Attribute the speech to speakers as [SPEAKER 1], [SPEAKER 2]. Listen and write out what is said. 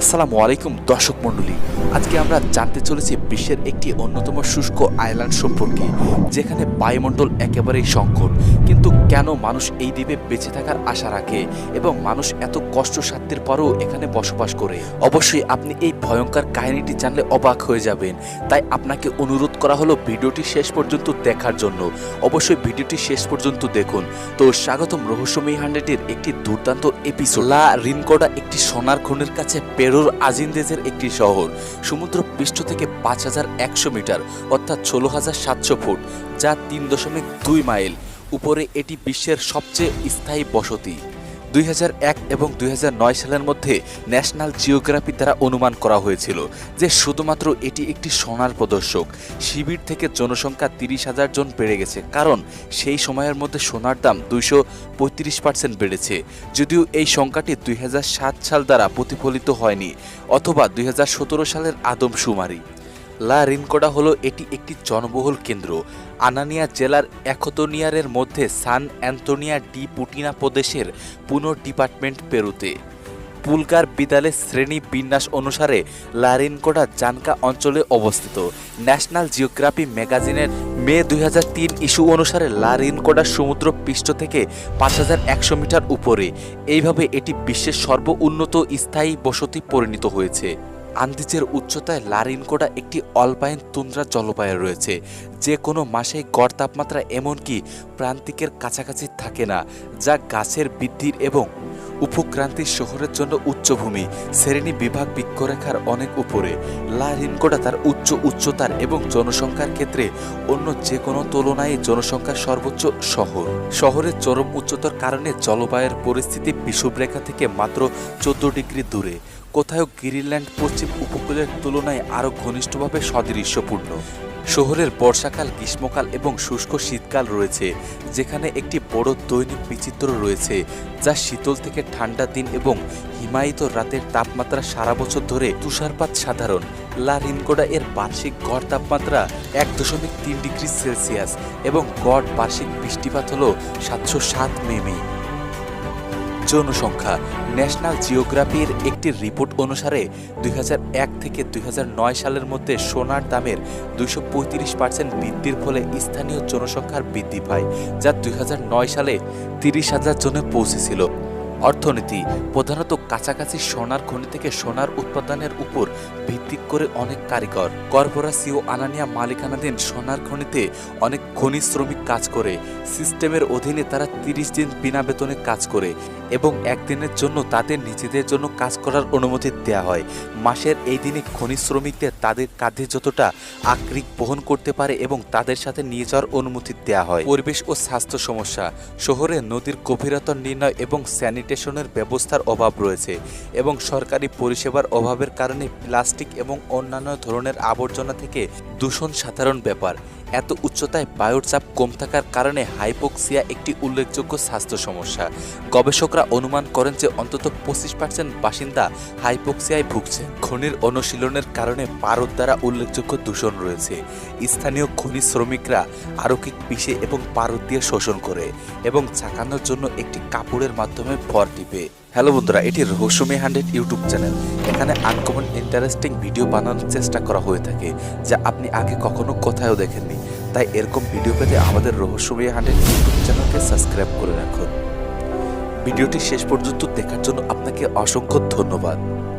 [SPEAKER 1] আসসালামু আলাইকুম, দর্শক মণ্ডলী। আজকে আমরা জানতে চলেছি বিশ্বের একটি অন্যতম শুষ্ক আইল্যান্ড সম্পর্কে, যেখানে বায়ুমণ্ডল একেবারেই সংকট। কিন্তু কেন মানুষ এই দ্বীপে বেঁচে থাকার আশা রাখে এবং মানুষ এত কষ্ট সাধ্যের পরেও এখানে বসবাস করে? অবশ্যই আপনি এই ভয়ঙ্কর কাহিনীটি জানলে অবাক হয়ে যাবেন। তাই আপনাকে অনুরোধ করা হলো ভিডিওটি শেষ পর্যন্ত দেখার জন্য। অবশ্যই ভিডিওটি শেষ পর্যন্ত দেখুন। তো স্বাগতম রহস্যময়ী হান্ড্রেডের একটি দুর্দান্ত এপিসোড লা রিনকোডা একটি সোনার খনির কাছে পেরুর আজিন্দেজের একটি শহর সমুদ্র পৃষ্ঠ থেকে পাঁচ হাজার একশো মিটার, অর্থাৎ ষোলো হাজার সাতশো ফুট, যা তিন দশমিক দুই মাইল। উপরে এটি বিশ্বের সবচেয়ে স্থায়ী বসতি। দুই হাজার এক এবং দুই হাজার নয় সালের মধ্যে ন্যাশনাল জিওগ্রাফি দ্বারা অনুমান করা হয়েছিল যে শুধুমাত্র এটি একটি সোনার প্রদর্শক। শিবির থেকে জনসংখ্যা তিরিশ হাজার জন বেড়ে গেছে, কারণ সেই সময়ের মধ্যে সোনার দাম দুইশো পঁয়ত্রিশ পার্সেন্ট বেড়েছে। যদিও এই সংখ্যাটি দুই হাজার সাত সাল দ্বারা প্রতিফলিত হয়নি, অথবা দুই হাজার সতেরো সালের আদমশুমারি। লা রিনকোডা হলো এটি একটি জনবহুল কেন্দ্র। আনানিয়া জেলার একতনিয়ারের মধ্যে সান অ্যান্তোনিয়া ডি পুটিনা প্রদেশের পুনঃ ডিপার্টমেন্ট পেরুতে। পুলকার বিদালে শ্রেণি বিন্যাস অনুসারে লারিনকোডা জানকা অঞ্চলে অবস্থিত। ন্যাশনাল জিওগ্রাফি ম্যাগাজিনের মে দুই হাজার তিন ইস্যু অনুসারে লারিনকোডা সমুদ্র পৃষ্ঠ থেকে পাঁচ হাজার একশো মিটার উপরে। এইভাবে এটি বিশ্বের সর্ব উন্নত স্থায়ী বসতি পরিণত হয়েছে। আন্দিজের উচ্চতায় লারিনকোডা একটি অল্পাইন তুন্দ্রা জলবায়ু রয়েছে। যে কোনো মাসে গড় তাপমাত্রা এমনকি প্রান্তিকের কাছাকাছি থাকে না, যা গাছের বৃদ্ধির এবং উপক্রান্তির শহরের জন্য উচ্চভূমি, শ্রেণি বিভাগ বৃক্ষরেখার অনেক উপরে। লা রিনকোডা তার উচ্চ উচ্চতার এবং জনসংখ্যার ক্ষেত্রে অন্য যে কোনো তুলনায় জনসংখ্যার সর্বোচ্চ শহর। শহরের চরম উচ্চতার কারণে জলবায়ুর পরিস্থিতি বিষুবরেখা থেকে মাত্র চোদ্দ ডিগ্রি দূরে। কোথাও গ্রিনল্যান্ড পশ্চিম উপকূলের তুলনায় আরও ঘনিষ্ঠভাবে সদৃশ্যপূর্ণ। শহরের বর্ষাকাল, গ্রীষ্মকাল এবং শুষ্ক শীতকাল রয়েছে, যেখানে একটি বড় দৈনিক বিচিত্র রয়েছে, যা শীতল থেকে ঠান্ডা দিন এবং হিমায়িত রাতের তাপমাত্রা সারা বছর ধরে তুষারপাত সাধারণ। লা রিনকোডা এর বার্ষিক গড় তাপমাত্রা এক দশমিক তিন ডিগ্রি সেলসিয়াস এবং গড় বার্ষিক বৃষ্টিপাত হল সাতশো সাত মিমি। জনসংখ্যা ন্যাশনাল জিওগ্রাফির একটি রিপোর্ট অনুসারে দুই হাজার এক থেকে দুই হাজার নয় সালের মধ্যে সোনার দামের দুইশো পার্সেন্ট বৃদ্ধির ফলে স্থানীয় জনসংখ্যার বৃদ্ধি পায়, যা দুই হাজার নয় সালে তিরিশ হাজার জনে পৌঁছেছিল। অর্থনীতি। প্রধানত কাছাকাছি সোনার খনি থেকে সোনার উৎপাদনের উপর ভিত্তি করে অনেক কারিগর। কর্পোরাসিও আনানিয়া মালিকানাধীন সোনার খনিতে অনেক খনি শ্রমিক কাজ করে। সিস্টেমের অধীনে তারা তিরিশ দিন বিনা বেতনে কাজ করে এবং একদিনের জন্য তাদের নিজেদের জন্য কাজ করার অনুমতি দেওয়া হয়। মাসের এই দিনে খনি শ্রমিকদের তাদের কাঁধে যতটা আকরিক বহন করতে পারে এবং তাদের সাথে নিয়ে যাওয়ার অনুমতি দেওয়া হয়। পরিবেশ ও স্বাস্থ্য সমস্যা। শহরে নদীর গভীরতা নির্ণয় এবং স্যানিটেশনের ব্যবস্থার অভাব রয়েছে এবং সরকারি পরিষেবার অভাবের কারণে প্লাস্টিক এবং অন্যান্য ধরনের আবর্জনা থেকে দূষণ সাধারণ ব্যাপার। এত উচ্চতায় বায়ুর চাপ কম থাকার কারণে হাইপোক্সিয়া একটি উল্লেখযোগ্য স্বাস্থ্য সমস্যা। গবেষকরা অনুমান করেন যে অন্তত পঁচিশ পার্সেন্ট বাসিন্দা হাইপোক্সিয়ায় ভুগছে। খনির অনুশীলনের কারণে পারদ দ্বারা উল্লেখযোগ্য দূষণ রয়েছে। স্থানীয় খনি শ্রমিকরা আরকিক পিষে এবং পারদ দিয়ে শোষণ করে এবং চাকানোর জন্য একটি কাপড়ের মাধ্যমে ভর টিপে। হ্যালো বন্ধুরা, এটি রহস্যমি হান্ড্রেড ইউটিউব চ্যানেল। এখানে আনকমন ইন্টারেস্টিং ভিডিও বানানোর চেষ্টা করা হয়ে থাকে, যা আপনি আগে কখনো কোথাও দেখেননি। তাই এরকম ভিডিও পেতে আমাদের রহস্যমি হান্ড্রেড ইউটিউব চ্যানেলকে সাবস্ক্রাইব করে রাখুন। ভিডিওটি শেষ পর্যন্ত দেখার জন্য আপনাকে অসংখ্য ধন্যবাদ।